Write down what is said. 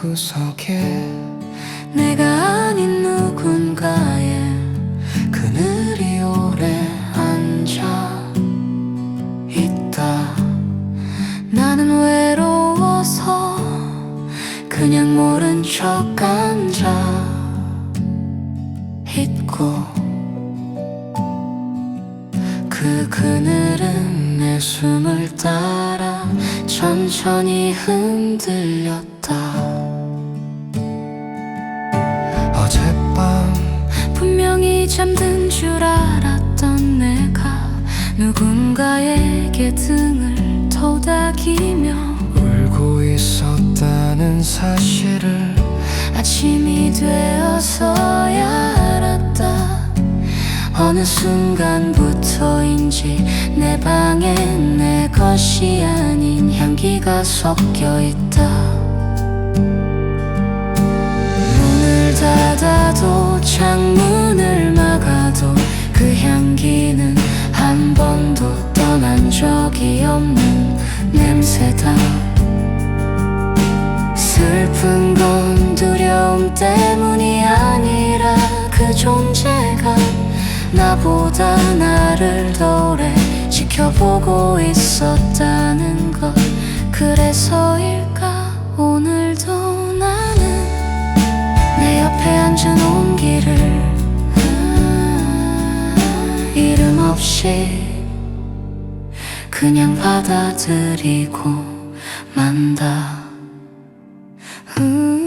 구석에 내가 아닌 누군가의 그늘이 오래 앉아 있다. 나는 외로워서 그냥 모른 척 앉아 있고 그 그늘은 내 숨을 따라 천천히 흔들렸다. 잠든 줄 알았던 내가 누군가에게 등을 토닥이며 울고 있었다는 사실을 아침이 되어서야 알았다. 어느 순간부터인지 내 방에 내 것이 아닌 향기가 섞여 있다 적이 없는 냄새다. 슬픈 건 두려움 때문이 아니라 그 존재가 나보다 나를 더 오래 지켜보고 있었다는 것. 그래서일까? 오늘도 나는 내 옆에 앉은 온기를 아, 이름 없이 그냥 받아들이고 만다 음.